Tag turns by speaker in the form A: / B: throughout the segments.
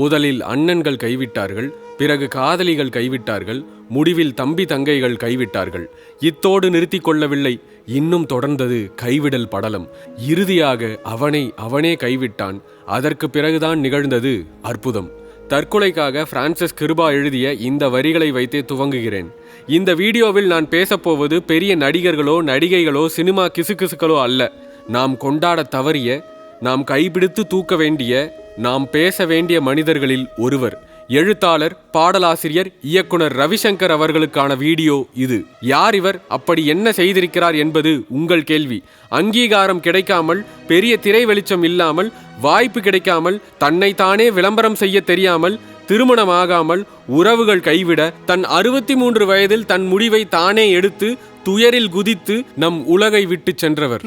A: முதலில் அண்ணன்கள் கைவிட்டார்கள் பிறகு காதலிகள் கைவிட்டார்கள் முடிவில் தம்பி தங்கைகள் கைவிட்டார்கள். இத்தோடு நிறுத்திக் கொள்ளவில்லை. இன்னும் தொடர்ந்தது கைவிடல் படலம். இறுதியாக அவனை அவனே கைவிட்டான். அதற்கு பிறகுதான் நிகழ்ந்தது அற்புதம். தற்கொலைக்காக பிரான்சிஸ் கிருபா எழுதிய இந்த வரிகளை வைத்தே துவங்குகிறேன். இந்த வீடியோவில் நான் பேசப்போவது பெரிய நடிகர்களோ நடிகைகளோ சினிமா கிசுகிசுக்களோ அல்ல. நாம் கொண்டாட தவறிய நாம் கைபிடித்து தூக்க வேண்டிய நாம் பேச வேண்டிய மனிதர்களில் ஒருவர். எழுத்தாளர் பாடலாசிரியர் இயக்குனர் ரவிசங்கர் அவர்களுக்கான வீடியோ இது. யார் இவர்? அப்படி என்ன செய்திருக்கிறார் என்பது உங்கள் கேள்வி. அங்கீகாரம் கிடைக்காமல் பெரிய திரை வெளிச்சம் இல்லாமல் வாய்ப்பு கிடைக்காமல் தன்னைத்தானே விளம்பரம் செய்ய தெரியாமல் திருமணமாகாமல் உறவுகள் கைவிட தன் அறுபத்தி மூன்று வயதில் தன் முடிவை தானே எடுத்து துயரில் குதித்து நம் உலகை விட்டு சென்றவர்.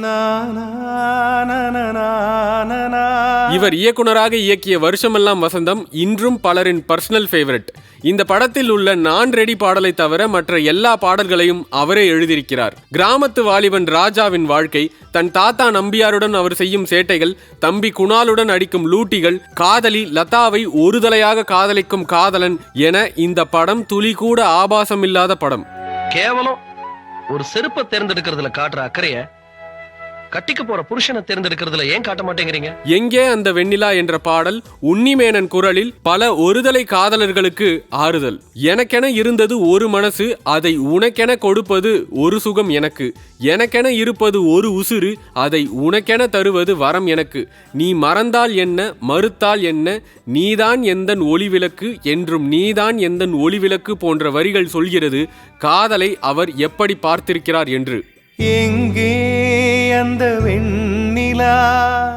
A: இவர் இயக்குனராக இயக்கிய வருஷமெல்லாம் வசந்தம் இன்றும் பலரின் பர்சனல் ஃபேவரட் இந்த படத்தில் உள்ள நான் ரெடி பாடலை தவிர மற்ற எல்லா பாடல்களையும் அவரே எழுதியிருக்கிறார். கிராமத்து வாலிபன் ராஜாவின் வாழ்க்கை தன் தாத்தா நம்பியாருடன் அவர் செய்யும் சேட்டைகள் தம்பி குணாலுடன் அடிக்கும் லூட்டிகள் காதலி லதாவை ஒருதலையாக காதலிக்கும் காதலன் என இந்த படம் துளி கூட ஆபாசம் இல்லாத படம்.
B: கேவலம். ஒரு செருப்பை தேர்ந்தெடுக்கிறதுல காட்டுற அக்கறைய கட்டிக்க போற புருஷனை தேர்ந்தெடுக்கிறதுல ஏன் காட்ட மாட்டேங்கிறீங்க?
A: எங்கே அந்த வெண்ணிலா என்ற பாடல் உன்னிமேனன் குரலில் பல ஒருதலை காதலர்களுக்கு ஆறுதல். எனக்கென இருந்தது ஒரு மனசு அதை உனக்கென கொடுப்பது ஒரு சுகம் எனக்கு. எனக்கென இருப்பது ஒரு உசுறு அதை உனக்கென தருவது வரம் எனக்கு. நீ மறந்தால் என்ன மறுத்தால் என்ன நீதான் எந்தன் ஒளிவிளக்கு என்றும் நீதான் எந்தன் ஒளிவிளக்கு போன்ற வரிகள் சொல்கிறது காதலை அவர் எப்படி பார்த்திருக்கிறார் என்று.
C: எங்கே அந்த வெண்ணிலா?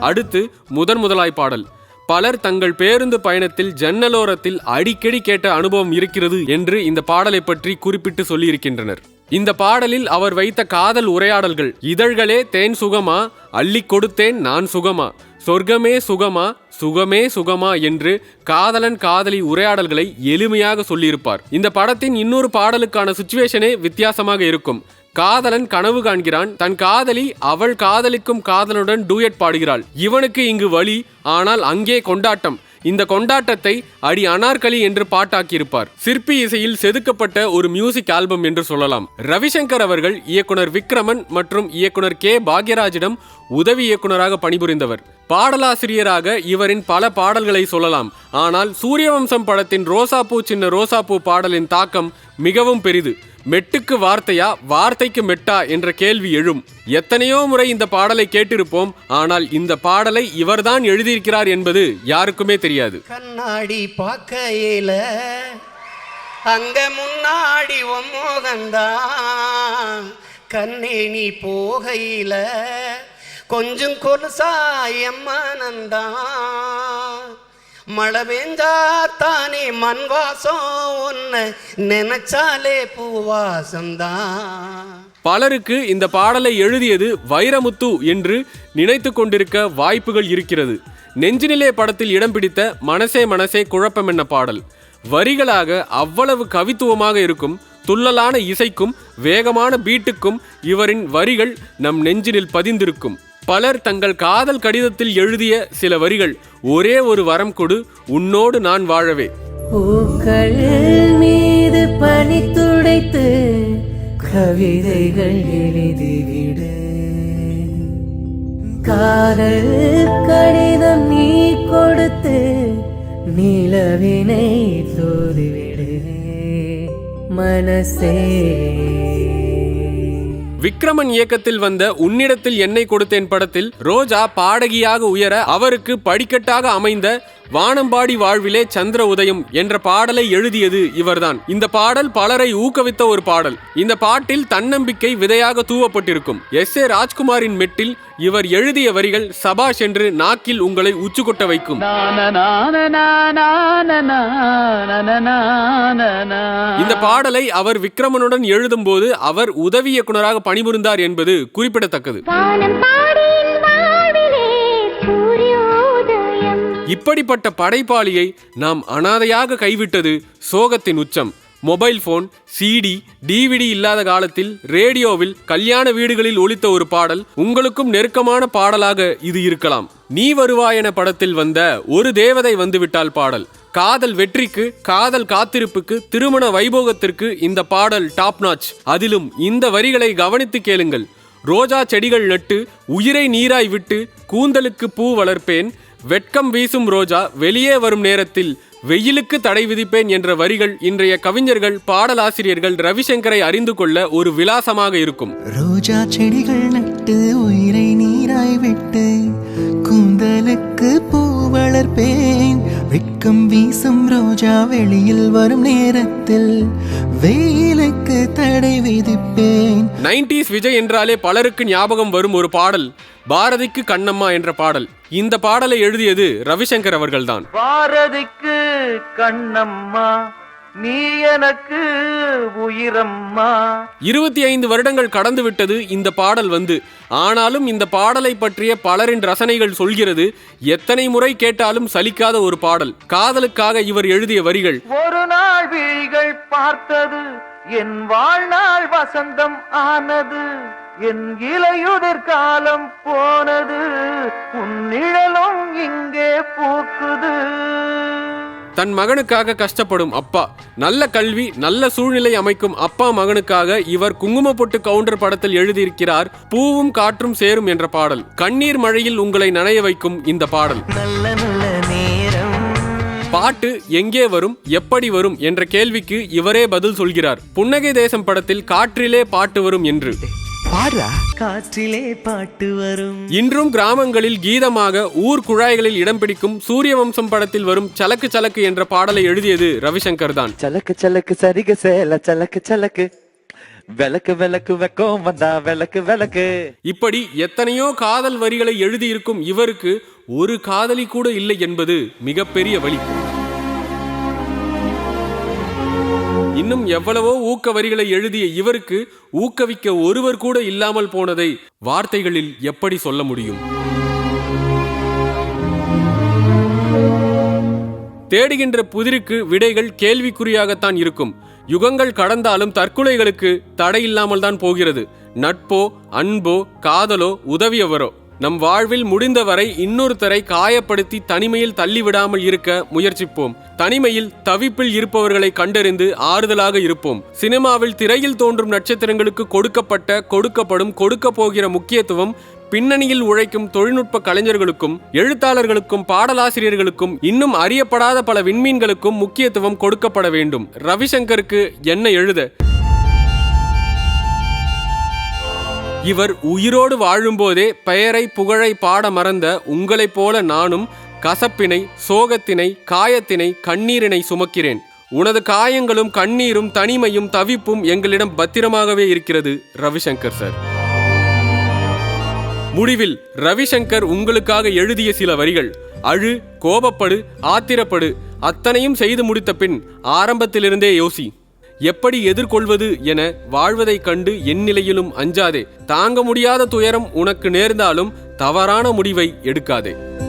A: அடுத்து முதன் முதலாய் பாடல். பலர் தங்கள் பேருந்து பயணத்தில் ஜன்னலோரத்தில் அடிக்கடி கேட்ட அனுபவம் இருக்கிறது என்று இந்த பாடலை பற்றி குறிப்பிட்டு சொல்லியிருக்கின்றனர். இந்த பாடலில் அவர் வைத்த காதல் உரையாடல்கள் இதழ்களே தேன் சுகமா அள்ளி கொடுத்தேன் நான் சுகமா சொர்க்கமே சுகமா சுகமே சுகமா என்று காதலன் காதலி உரையாடல்களை எளிமையாக சொல்லியிருப்பார். இந்த படத்தின் இன்னொரு பாடலுக்கான சுச்சுவேஷனே வித்தியாசமாக இருக்கும். காதலன் கனவு காண்கிறான். தன் காதலி அவள் காதலிக்கும் காதலனுடன் டூயட் பாடுகிறாள். இவனுக்கு இங்கு வழி ஆனால் அங்கே கொண்டாட்டம். இந்த கொண்டாட்டத்தை அடி அனார்கலி என்று பாட்டாக்கியிருப்பார். சிற்பி இசையில் செதுக்கப்பட்ட ஒரு மியூசிக் ஆல்பம் என்று சொல்லலாம். ரவிசங்கர் அவர்கள் இயக்குனர் விக்ரமன் மற்றும் இயக்குனர் கே பாக்யராஜிடம் உதவி இயக்குனராக பணிபுரிந்தவர். பாடலாசிரியராக இவரின் பல பாடல்களை சொல்லலாம். ஆனால் சூரியவம்சம் படத்தின் ரோசாப்பூ சின்ன ரோசாப்பூ பாடலின் தாக்கம் மிகவும் பெரிது. மெட்டுக்கு வார்த்தையா வார்த்தைக்கு மெட்டா என்ற கேள்வி எழும். எத்தனையோ முறை இந்த பாடலை கேட்டிருப்போம். ஆனால் இந்த பாடலை இவர்தான் எழுதியிருக்கிறார் என்பது யாருக்குமே தெரியாது.
C: கண்ணாடி பார்க்கையில அங்க முன்னாடி கண்ணே நீ போகையில கொஞ்சம் கொலுசாயம்மானந்தான் மழை பெஞ்சா தானே மண் வாசம் உன்னை நினைச்சாலே பூவாசம்தான்
A: பலருக்கு இந்த பாடலை எழுதியது வைரமுத்து என்று நினைத்து கொண்டிருக்க வாய்ப்புகள் இருக்கிறது. நெஞ்சினிலே படத்தில் இடம் பிடித்த மனசே மனசே குழப்பம் என்ன பாடல். வரிகளாக அவ்வளவு கவித்துவமாக இருக்கும் துள்ளலான இசைக்கும் வேகமான பீட்டுக்கும் இவரின் வரிகள் நம் நெஞ்சினில் பதிந்திருக்கும். பலர் தங்கள் காதல் கடிதத்தில் எழுதிய சில வரிகள் ஒரே ஒரு வரம் கொடு உன்னோடு நான் வாழவே.
D: மீது பனி துடைத்து கவிதைகள் எழுதிவிடு காதல் கடிதம் நீ கொடுத்து நிலவினை தோதுவிடு. மனசே
A: விக்ரமன் இயக்கத்தில் வந்த உன்னிடத்தில் என்னை கொடுத்தேன் படத்தில் ரோஜா பாடகியாக உயர அவருக்கு படிக்கட்டாக அமைந்த வானம்பாடி வாழ்விலே சந்திர உதயம் என்ற பாடலை எழுதியது இவர்தான். இந்த பாடல் பலரை ஊக்குவித்த ஒரு பாடல். இந்த பாட்டில் தன்னம்பிக்கை விதையாக தூவப்பட்டிருக்கும். எஸ் ஏ ராஜ்குமாரின் மெட்டில் இவர் எழுதிய வரிகள் சபாஷ் என்று நாக்கில் உங்களை உச்சுக்கொட்ட வைக்கும். இந்த பாடலை அவர் விக்ரமனுடன் எழுதும்போது அவர் உதவி இயக்குனராக பணிபுரிந்தார் என்பது குறிப்பிடத்தக்கது. இப்படிப்பட்ட படைப்பாளியை நாம் அனாதையாக கைவிட்டது சோகத்தின் உச்சம். மொபைல் போன் சிடி டிவிடி இல்லாத காலத்தில் ரேடியோவில் கல்யாண வீடுகளில் ஒழித்த ஒரு பாடல் உங்களுக்கும் நெருக்கமான பாடலாக இது இருக்கலாம். நீ வருவாய் என படத்தில் வந்த ஒரு தேவதை வந்துவிட்டால் பாடல். காதல் வெற்றிக்கு காதல் காத்திருப்புக்கு திருமண வைபோகத்திற்கு இந்த பாடல் டாப் நாச் அதிலும் இந்த வரிகளை கவனித்து கேளுங்கள். ரோஜா செடிகள் நட்டு உயிரை நீராய் விட்டு கூந்தலுக்கு பூ வளர்ப்பேன் வெட்கம் வீசும் ரோஜா வெளியே வரும் நேரத்தில் வெயிலுக்கு தடை விதிப்பேன் என்ற வரிகள் இன்றைய கவிஞர்கள் பாடலாசிரியர்கள் ரவிசங்கரை அறிந்து கொள்ள ஒரு விலாசமாக இருக்கும்.
E: ரோஜா செடிகள் நட்டு உயிரை நீராய் விட்டு கூந்தலுக்கு பூ வளர்ப்பேன். வெட்கம் வீசும் ரோஜா வெளியில் வரும் நேரத்தில் வெயிலுக்கு தடை விதிப்பேன்.
A: நைன்டிஸ் விஜய் என்றாலே பலருக்கு ஞாபகம் வரும் ஒரு பாடல் பாரதிக்கு கண்ணம்மா என்ற பாடல். இந்த பாடலை எழுதியது ரவிசங்கர் அவர்கள்தான்.
F: பாரதிக்கு கண்ணம்மா நீ எனக்கு உயிரம்மா.
A: இருபத்தி ஐந்து வருடங்கள் கடந்து விட்டது இந்த பாடல் வந்து. ஆனாலும் இந்த பாடலை பற்றிய பலரின் ரசனைகள் சொல்கிறது எத்தனை முறை கேட்டாலும் சலிக்காத ஒரு பாடல். காதலுக்காக இவர் எழுதிய வரிகள்.
F: ஒரு நாள் விழிகள் பார்த்தது என் வாழ்நாள் வசந்தம் ஆனது என் இலையுதிர் காலம் போனது உன் நிழலும் இங்கே பூக்குது.
A: தன் மகனுக்காக கஷ்டப்படும் அப்பா. நல்ல கல்வி நல்ல சூழ்நிலை அமைக்கும் அப்பா மகனுக்காக இவர் குங்குமப்பொட்டு கவுண்டர் படத்தில் எழுதியிருக்கிறார் பூவும் காற்றும் சேரும் என்ற பாடல். கண்ணீர் மழையில் உங்களை நனைய வைக்கும் இந்த பாடல். பாட்டு எங்கே வரும் எப்படி வரும் என்ற கேள்விக்கு இவரே பதில் சொல்கிறார். புன்னகை தேசம் படத்தில் காற்றிலே பாட்டு வரும் என்று.
E: பாடுறா. காற்றிலே பாட்டு வரும்.
A: இன்றும் கிராமங்களில் கீதமாக ஊர் குழாய்களில் இடம் பிடிக்கும் சூரிய வம்சம் படத்தில் வரும் சலக்கு சலக்கு என்ற பாடலை எழுதியது ரவிசங்கர் தான்
G: சலக்கு சலக்கு சரிக சேல சலக்கு சலக்கு. விளக்கு விளக்கு வெக்கம் வந்தா விளக்கு விளக்கு.
A: இப்படி எத்தனையோ காதல் வரிகளை எழுதியிருக்கும் இவருக்கு ஒரு காதலி கூட இல்லை என்பது மிகப்பெரிய வழி. இன்னும் எவ்வளவோ ஊக்க வரிகளை எழுதிய இவருக்கு ஊக்கவிக்க ஒருவர் கூட இல்லாமல் போனதை வார்த்தைகளில் எப்படி சொல்ல முடியும்? தேடுகின்ற புதிருக்கு விடைகள் கேள்விக்குறியாகத்தான் இருக்கும். யுகங்கள் கடந்தாலும் தற்கொலைகளுக்கு தடையில்லாமல் தான் போகிறது. நட்போ அன்போ காதலோ உதவியவரோ. நம் வாழ்வில் முடிந்தவரை இன்னொருத்தரை காயப்படுத்தி தனிமையில் தள்ளிவிடாமல் இருக்க முயற்சிப்போம். தனிமையில் தவிப்பில் இருப்பவர்களை கண்டறிந்து ஆறுதலாக இருப்போம். சினிமாவில் திரையில் தோன்றும் நட்சத்திரங்களுக்கு கொடுக்கப்பட்ட கொடுக்கப்படும் கொடுக்க போகிற முக்கியத்துவம் பின்னணியில் உழைக்கும் தொழில்நுட்ப கலைஞர்களுக்கும் எழுத்தாளர்களுக்கும் பாடலாசிரியர்களுக்கும் இன்னும் அறியப்படாத பல விண்மீன்களுக்கும் முக்கியத்துவம் கொடுக்கப்பட வேண்டும். ரவிசங்கருக்கு என்ன எழுத? இவர் உயிரோடு வாழும்போதே பெயரை புகழை பாட மறந்த உங்களைப் போல நானும் கசப்பினை சோகத்தினை காயத்தினை கண்ணீரினை சுமக்கிறேன். உனது காயங்களும் கண்ணீரும் தனிமையும் தவிப்பும் எங்களிடம் பத்திரமாகவே இருக்கிறது ரவிசங்கர் சார். முடிவில் ரவிசங்கர் உங்களுக்காக எழுதிய சில வரிகள். அழு கோபப்படு ஆத்திரப்படு அத்தனையும் செய்து முடித்த பின் ஆரம்பத்திலிருந்தே யோசி. எப்படி எதிர்கொள்வது என வாழ்வதைக் கண்டு என் நிலையிலும் அஞ்சாதே. தாங்க முடியாத துயரம் உனக்கு நேர்ந்தாலும் தவறான முடிவை எடுக்காதே.